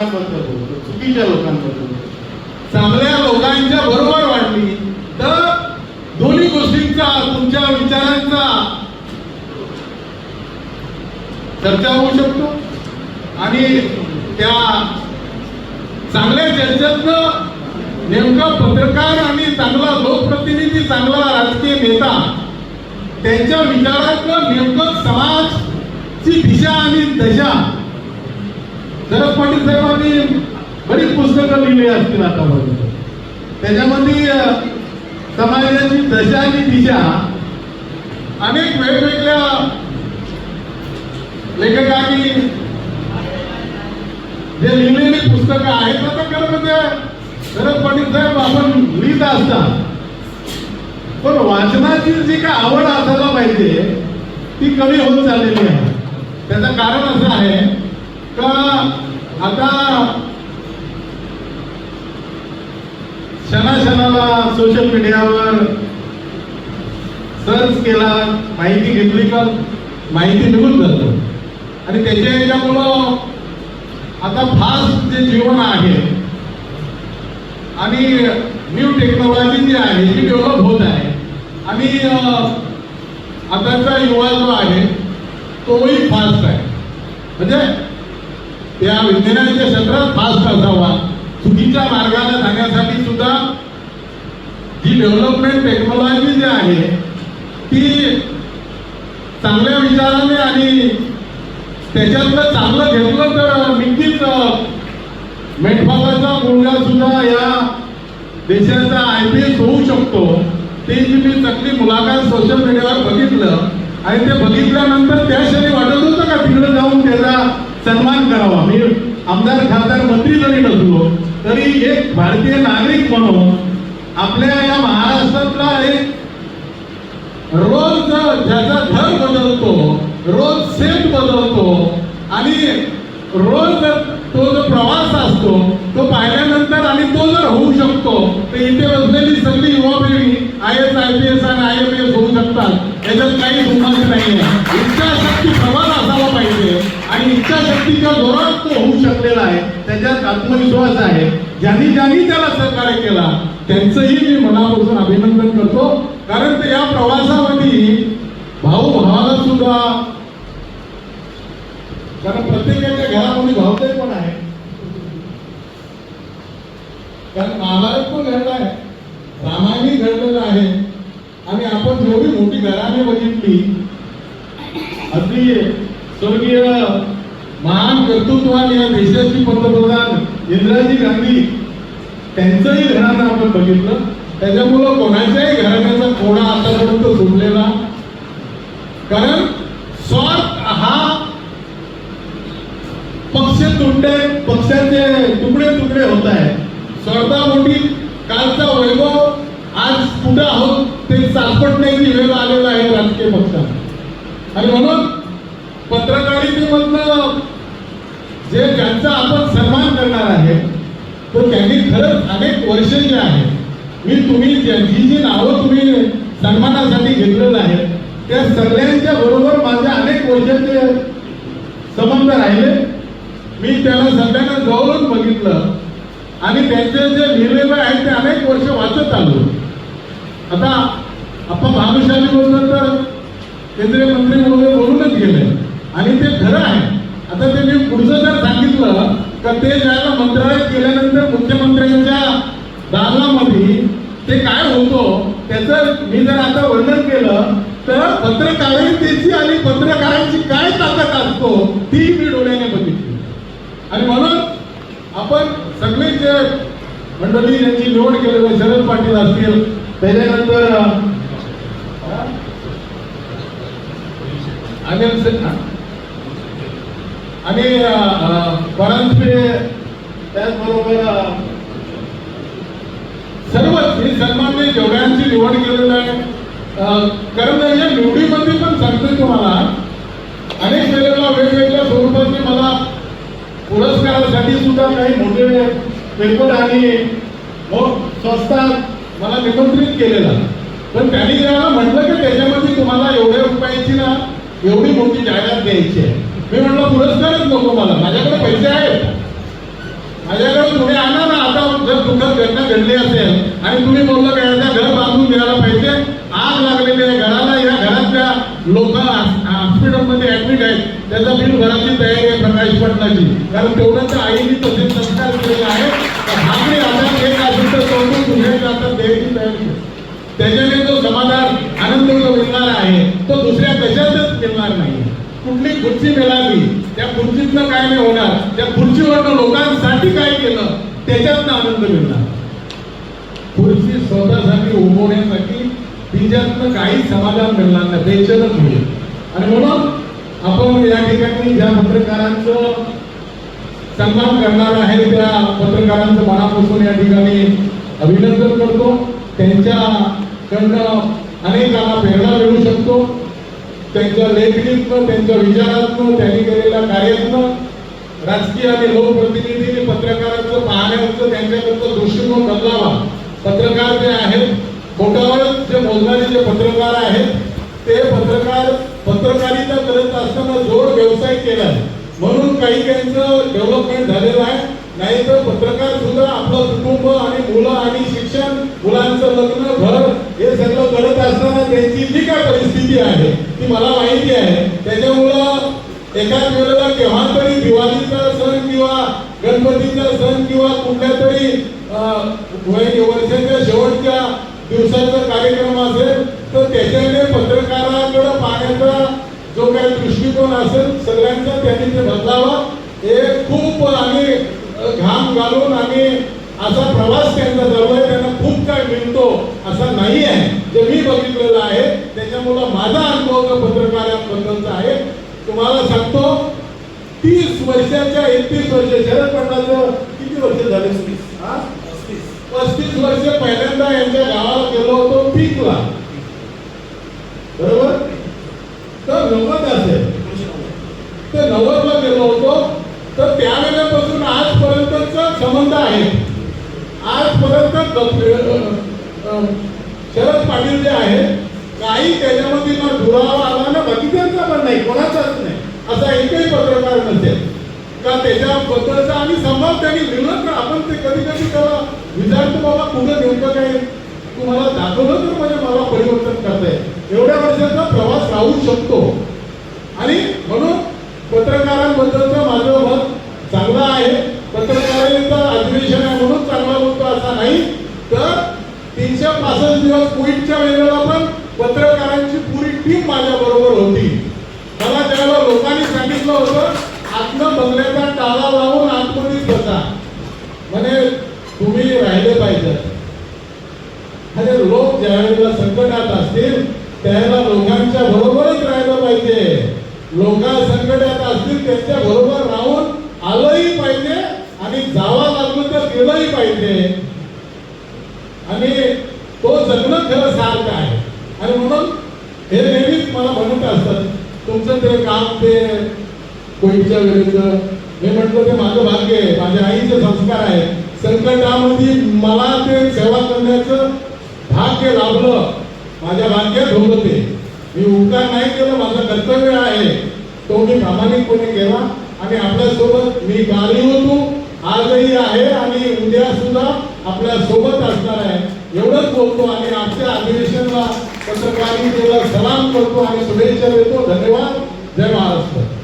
लोकांबद्दल बोलतो चुकीच्या लोकांबद्दल बोलतो. चांगल्या लोकांच्या बरोबर वाढली तर दोन्ही गोष्टींचा तुमच्या विचारांचा चर्चा होऊ शकतो आणि त्या चांगल्या चर्चेतनं नेमका पत्रकार आणि चांगला लोकप्रतिनिधी चांगला राजकीय नेता त्यांच्या विचारातलं नेमकं समाजची दिशा आणि दशा शरद पाटील साहेबांनी बरीच पुस्तकं लिहिली असतील आतापर्यंत. त्याच्यामध्ये समाजाची दशा आणि दिशा अनेक वेगवेगळ्या लेखकांनी जे लिहिलेली पुस्तकं आहेत आता खरं म्हणजे शरद पाटील साहेब आपण लिहित असतात. पण वाचनाची जी काय आवड असायला पाहिजे ती कमी होत चाललेली आहे. त्याचं कारण असं आहे का आता क्षणाक्षणाला सोशल मीडियावर सर्च केला माहिती घेतली का? माहिती निघून जातो. आणि त्याच्या याच्यामुळं आता फास्ट जे जीवन आहे आणि न्यू टेक्नॉलॉजी जी आहे ती डेव्हलप होत आहे आणि आताचा युवा जो आहे तोही फास्ट आहे. म्हणजे त्या विज्ञानाच्या क्षेत्रात फास्ट असावा चुकीच्या मार्गाने जाण्यासाठी सुद्धा जी डेव्हलपमेंट टेक्नॉलॉजी जी आहे ती चांगल्या विचाराने आणि त्याच्यातलं चांगलं घेतलं तर नक्कीच अं, मुलगा सुद्धा या देशाचा आय पी एस होऊ शकतो. ते जी मी चांगली मुलाखत सोशल मीडियावर बघितलं आणि ते बघितल्यानंतर त्या क्षणी वाटत होतं का तिकडे जाऊन त्याचा सन्मान करावा. मी आमदार खासदार मंत्री जरी नसलो तरी एक भारतीय नागरिक म्हणून आपल्या या महाराष्ट्रातला एक रोज ज्याचा घर बदलतो रोज सेट बदलतो आणि रोज तो जो प्रवास असतो तो पाहिल्यानंतर आणि तो जर होऊ शकतो तर इथे इच्छाशक्तीच्या जोरात तो होऊ शकलेला आहे त्याच्यात आत्मविश्वास आहे. ज्यांनी ज्यांनी त्याला सहकार्य केला त्यांचंही मी मनापासून अभिनंदन करतो. कारण ते या प्रवासामध्ये भाऊ भावाला सुद्धा कारण प्रत्येकाच्या घरामध्ये भावताई पण आहे. कारण महाभारत पण घडलं आहे. रामायणही घडलेलं आहे. आणि आपण जेवढी मोठी घराने बघितली अगदी स्वर्गीय महान कर्तृत्वाने या देशाची पंतप्रधान इंदिराजी गांधी त्यांचंही घराणं आपण बघितलं. त्याच्यामुळं कोणाच्याही घराण्याचा कोणा आतापर्यंत सुटलेला. कारण स्वार्थ हा पक्ष तुटते पक्षाचे तुकडे तुकडे होत आहे स्वार्थापोटी कालचा वैभव आज कुठं आहोत ते चालपटण्याची वेळ आलेला आहे राजकीय पक्षात आणि म्हणून पत्रकारितेमधनं जे ज्यांचा आपण सन्मान करणार आहे तो त्यांनी खरंच अनेक वर्ष जे आहे मी तुम्ही जी जी नावं तुम्ही सन्मानासाठी घेतलेलं आहे त्या सगळ्यांच्या बरोबर माझे अनेक वर्षाचे संबंध राहिले. मी त्याला सगळ्यांना जवळून बघितलं आणि त्यांचे जे लिहिलेलं आहे ते अनेक वर्ष वाचत आलो. आता आपण भानुशालीबद्दल तर केंद्रीय मंत्री वगैरे बोलूनच गेले. आणि ते खरं आहे. आता त्यांनी पुढचं जर सांगितलं का ते ज्याला मंत्रालयात गेल्यानंतर मुख्यमंत्र्यांच्या दालनामध्ये ते काय होतो त्याचं मी जर आता वर्णन केलं तर पत्रकारितेची आणि पत्रकारांची काय ताकद असतो ती मी डोळ्याने बघितली. आणि म्हणून आपण सगळे जे मंडळी यांची निवड केलेलं शरद पाटील असतील त्याच्यानंतर अनिल सिन्हा. आणि अं, परांजपे त्याचबरोबर सर्वच हे सन्मान्य जेवढ्यांची निवड केलेलं आहे कारण या निवडीमध्ये पण सांगतोय तुम्हाला अनेक वेळेला वेगवेगळ्या स्वरूपाचे मला पुरस्कारासाठी सुद्धा काही मोठे पेपर आणि संस्था मला निमंत्रित केलेलं. पण त्यांनी जेव्हा म्हटलं की त्याच्यामध्ये तुम्हाला एवढ्या रुपयाची ना एवढी मोठी जाहिरात द्यायची आहे. मी म्हटलं पुरस्कारच नको मला. माझ्याकडे पैसे आहेत. दुःखद घटना घडली असेल आणि तुम्ही बोलला की घर बांधून घ्यायला पाहिजे. आग लागलेली आहे घराला. या घरातल्या लोक हॉस्पिटलमध्ये ऍडमिट आहेत. त्याचा बिल भरायची तयारी आहे प्रकाश पटनाची कारण तेवढंच तर आईने तसे संस्कार केलेले आहे आपली भाकरी हातात असेल तर तोंडून दुसऱ्याच्या हातात द्यायची तयारी त्याच्याने जो समाधान आनंद जो मिळणार आहे. तो दुसऱ्या कशातच मिळणार नाही. कुठली खुर्ची मिळाली त्या खुर्चीतनं काय नाही होणार त्या खुर्चीवरनं लोकांसाठी काय केलं त्याच्यातनं आनंद मिळणार. खुर्ची स्वतःसाठी उभवण्यासाठी तिच्यातनं काही समाधान मिळणार नाही बेचनच होईल. आणि म्हणून आपण या ठिकाणी ज्या पत्रकारांचं सन्मान करणार आहे त्या पत्रकारांचं मनापासून या ठिकाणी अभिनंदन करतो. त्यांच्याकडनं अनेकांना प्रेरणा मिळू शकतो. त्यांच्या लेखणीतनं त्यांच्या विचारातनं त्यांनी केलेल्या कार्यातनं राजकीय आणि लोकप्रतिनिधींनी पत्रकारांचं पाहण्याचं त्यांच्याकडचं दृष्टिकोन बदलावा. पत्रकार जे आहेत खोटावरच जे बोलणारे जे पत्रकार आहेत ते पत्रकार पत्रकारिता करत असताना जोड व्यवसाय केलाय. म्हणून काही त्यांचं डेव्हलपमेंट झालेलं आहे. नाही तर पत्रकार सुद्धा आपलं कुटुंब आणि मुलं आणि शिक्षण मुलांचं लग्न घर हे सगळं करत असताना त्यांची जी काय परिस्थिती आहे ती मला माहिती आहे. त्याच्यामुळं एकाच वेळेला केव्हा तरी दिवाळीचा सण किंवा गणपतीचा सण किंवा कुठल्या तरी वर्षाच्या शेवटच्या दिवसाचा कार्यक्रम असेल तर त्याच्याने पत्रकाराकडे पाहण्याचा जो काही दृष्टिकोन असेल सगळ्यांचा त्यांनी ते बदलावा. हे खूप आम्ही घाम घालून आम्ही असा प्रवास त्यांचा चालू आहे त्यांना खूप काय मिळतो असा नाही आहे जे मी बघितलेलं आहे त्याच्यामुळं माझा अनुभव जो पत्रकारांबद्दलचा आहे. तुम्हाला सांगतो तीस वर्षाच्या एकतीस वर्ष शरद पटलाचं किती वर्ष झाले? पस्तीस वर्ष पहिल्यांदा यांच्या गावाला गेलो होतो पीकला. बरोबर? तर नव्वद असेल. तर नव्वदला गेलो होतो. तर त्यावेळेला शरद पाटील जे आहेत काही त्याच्यामध्ये ना दुरावा आला ना बाकीच्यांचा पण नाही कोणाचाच नाही. असा एकही पत्रकार नसेल. का त्याच्याबद्दलचा आणि संवाद त्यांनी लिहिलं तर आपण ते कधी कधी त्याला विचारतो बाबा कुठं नेमकं काय? तुम्हाला दाखवलं तर म्हणजे मला परिवर्तन करता येईल. एवढ्या वर्षाचा प्रवास राहू शकतो. आणि म्हणून पत्रकारांबद्दलचं माझं पासष्ट दिवस कोविडच्या वेळेला पण पत्रकारांची पुरी टीम माझ्या बरोबर होती. मला त्यावेळेला लोकांनी सांगितलं होतं आतनं बंगल्याचा टाळा लावून आतमध्येच बसा. म्हणजे तुम्ही राहिले पाहिजे. अरे लोक ज्या वेळेला संकटात असतील त्यावेळेला लोकांच्या बरोबरच राहिलं पाहिजे. लोक संकटात असतील त्यांच्या बरोबर राहून आलंही पाहिजे आणि जावा लागलं तर गेलंही पाहिजे. जगणं खरं सारखं आहे. आणि म्हणून हे नेहमीच मला म्हणत असतात तुमचं ते काम ते कोविडच्या वेळेचं? मी म्हटलं ते माझं भाग्य आहे माझ्या आईचे संस्कार आहे. संकटामध्ये मला ते सेवा करण्याचं भाग्य लाभलं. माझ्या भाग्यात होतं ते. मी उपकार नाही केलं माझं कर्तव्य आहे. तो मी प्रामाणिकपणे केला. आणि आपल्यासोबत मी गाली होतो. आजही आहे आणि उद्या सुद्धा आपल्यासोबत असणार आहे. एवढंच बोलतो आणि आजच्या अधिवेशनला पत्रकारितेला सलाम करतो आणि शुभेच्छा देतो. धन्यवाद. जय महाराष्ट्र.